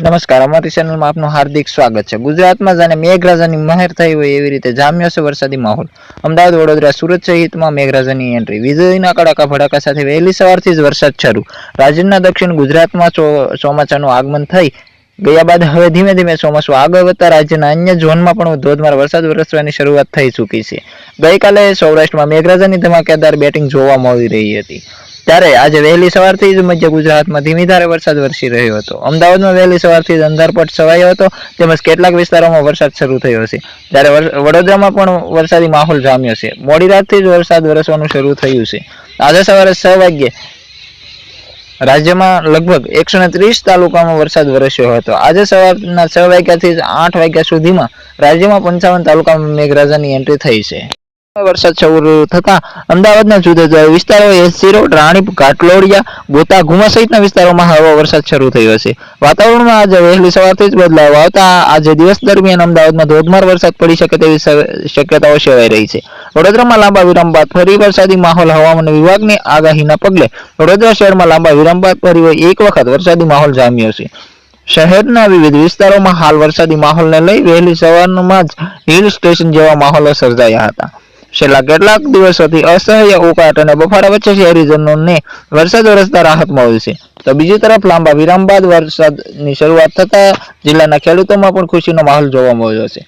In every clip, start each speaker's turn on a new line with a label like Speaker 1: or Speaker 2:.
Speaker 1: નમસ્કાર, અમારી ચેનલમાં આપનું હાર્દિક સ્વાગત છે. ગુજરાતમાં જાણે મેઘરાજાની મહેર થઈ હોય એવી રીતે જામ્યો છે વરસાદી માહોલ. અમદાવાદ, વડોદરા, સુરત સહિતમાં મેઘરાજાની એન્ટ્રી વીજળીના કડાકા ભડાકા સાથે વહેલી સવારથી જ વરસાદ શરૂ. રાજ્યના દક્ષિણ ગુજરાતમાં ચોમાસાનું આગમન થઈ ગયા બાદ હવે ધીમે ધીમે ચોમાસું આગળ વધતા રાજ્યના અન્ય ઝોનમાં પણ ધોધમાર વરસાદ વરસવાની શરૂઆત થઈ ચૂકી છે. ગઈકાલે સૌરાષ્ટ્રમાં મેઘરાજાની ધમાકેદાર બેટિંગ જોવા મળી રહી હતી. ત્યારે આજે વહેલી સવારથી જ મધ્ય ગુજરાતમાં ધીમી ધારે વરસાદ વરસી રહ્યો હતો. અમદાવાદમાં વહેલી સવારથી જ અંધારપટ છવાયો હતો, તેમજ કેટલાક વિસ્તારોમાં વરસાદ શરૂ થયો છે ત્યારે વડોદરામાં પણ વરસાદી માહોલ જામ્યો છે. મોડી રાતથી જ વરસાદ વરસવાનું શરૂ થયું છે. આજે સવારે છ વાગ્યે રાજ્યમાં લગભગ એકસો ને ત્રીસ તાલુકામાં વરસાદ વરસ્યો હતો. આજે સવારના છ વાગ્યાથી આઠ વાગ્યા સુધીમાં રાજ્યમાં પંચાવન તાલુકામાં મેઘરાજાની એન્ટ્રી થઈ છે. વરસાદ શરૂ થતા અમદાવાદના જુદા જુદા વિસ્તારો એસી રાણીપ ઘાટલોડિયા ગોતા ગુમા સહિતના વિસ્તારોમાં હળવો વરસાદ શરૂ થયો છે. વાતાવરણમાં આજે વહેલી સવારથી જ બદલાવ આવતા આજે દિવસ દરમિયાન અમદાવાદમાં ધોધમાર વરસાદ પડી શકે તેવી શક્યતાઓ સેવાઈ રહી છે. વડોદરામાં લાંબા વિરામ બાદ ફરી વરસાદી માહોલ હવામાન વિભાગની આગાહીના પગલે વડોદરા શહેરમાં લાંબા વિરામ બાદ ફરી એક વખત વરસાદી માહોલ જામ્યો છે. શહેરના વિવિધ વિસ્તારોમાં હાલ વરસાદી માહોલને લઈ વહેલી સવારમાં જ હિલ સ્ટેશન જેવા માહોલો સર્જાયા હતા. છેલ્લા કેટલાક દિવસોથી અસહ્ય ઉકાટ અને બફારા વચ્ચે શહેરીજનોને વરસાદ વરસતા રાહત મળી છે. તો બીજી તરફ લાંબા વિરામ બાદ વરસાદની શરૂઆત થતા જિલ્લાના ખેડૂતોમાં પણ ખુશીનો માહોલ જોવા મળ્યો છે.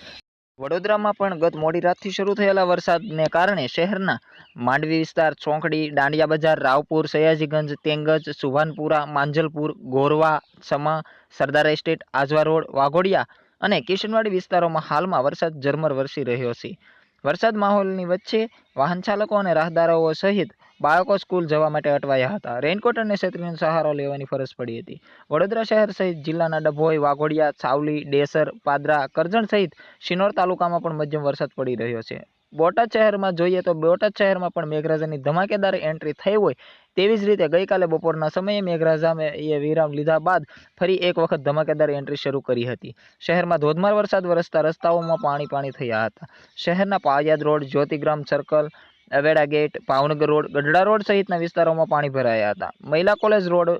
Speaker 1: વડોદરામાં પણ ગત મોડી રાતથી શરૂ થયેલા વરસાદને કારણે શહેરના માંડવી વિસ્તાર ચોંકડી દાંડિયા બજાર, રાવપુર, સયાજીગંજ, તેંગજ, સુભાનપુરા, માંજલપુર, ગોરવા, સમા, સરદાર એસ્ટેટ, આજવા રોડ, વાઘોડિયા અને કિશનવાડી વિસ્તારોમાં હાલમાં વરસાદ ઝરમર વરસી રહ્યો છે. વરસાદ માહોલની વચ્ચે વાહન ચાલકો અને રાહદારો સહિત બાળકો સ્કૂલ જવા માટે અટવાયા હતા. રેઇનકોટ અને છત્રીનો સહારો લેવાની ફરજ પડી હતી. વડોદરા શહેર સહિત જિલ્લાના ડભોઈ, વાઘોડિયા, સાવલી, ડેસર, પાદરા, કરજણ સહિત શિનોર તાલુકામાં પણ મધ્યમ વરસાદ પડી રહ્યો છે. બોટાદ શહેરમાં જોઈએ તો બોટાદ શહેરમાં પણ મેઘરાજાની ધમાકેદાર એન્ટ્રી થઈ હોય તેવી જ રીતે ગઈકાલે બપોરના સમયે મેઘરાજાએ એ વિરામ લીધા બાદ ફરી એક વખત ધમાકેદાર એન્ટ્રી શરૂ કરી હતી. શહેરમાં ધોધમાર વરસાદ વરસતા રસ્તાઓમાં પાણી પાણી થયા હતા. શહેરના Paliyad road, Jyotigram circle Aveda gate Bhavnagar road, Gadhada road સહિતના વિસ્તારોમાં પાણી ભરાયા હતા. મહિલા કોલેજ રોડ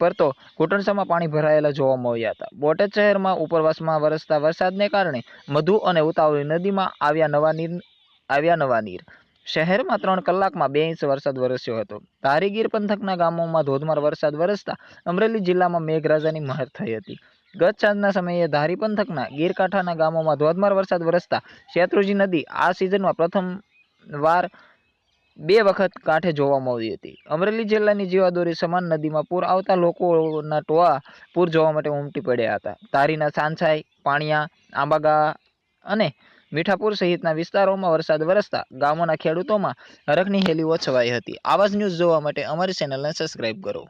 Speaker 1: પર તો ઘૂંટણસામાં પાણી ભરાયેલા જોવા મળ્યા હતા. બોટાદ શહેરમાં ઉપરવાસમાં વરસતા વરસાદને કારણે મધુ અને ઉતાવળી નદીમાં આવ્યા નવા નીર આવ્યા નવા નીર. શહેરમાં ત્રણ કલાકમાં બે ઇંચ વરસાદ વરસ્યો હતો. ધારીગીર પંથકના ગામોમાં ધોધમાર વરસાદ વરસતા અમરેલી જિલ્લામાં મેઘરાજાની મહેર થઈ હતી. ગત સાંજના સમયે ધારી પંથકના ગીરકાંઠાના ગામોમાં ધોધમાર વરસાદ વરસતા શેત્રુજી નદી આ સિઝનમાં પ્રથમ વાર બે વખત કાંઠે જોવા આવી હતી. અમરેલી જિલ્લાની જીવાદોરી સમાન નદીમાં પૂર આવતા લોકોના ટોળા પૂર જોવા માટે ઉમટી પડ્યા હતા. તારીના સાંછાઈ પાણિયા, આંબાગા અને મીઠાપુર સહિતના વિસ્તારોમાં વરસાદ વરસતા ગામોના ખેડૂતોમાં હરખની હેલીઓ છવાઈ હતી. આવા જ ન્યૂઝ જોવા માટે અમારી ચેનલને સબસ્ક્રાઇબ કરો.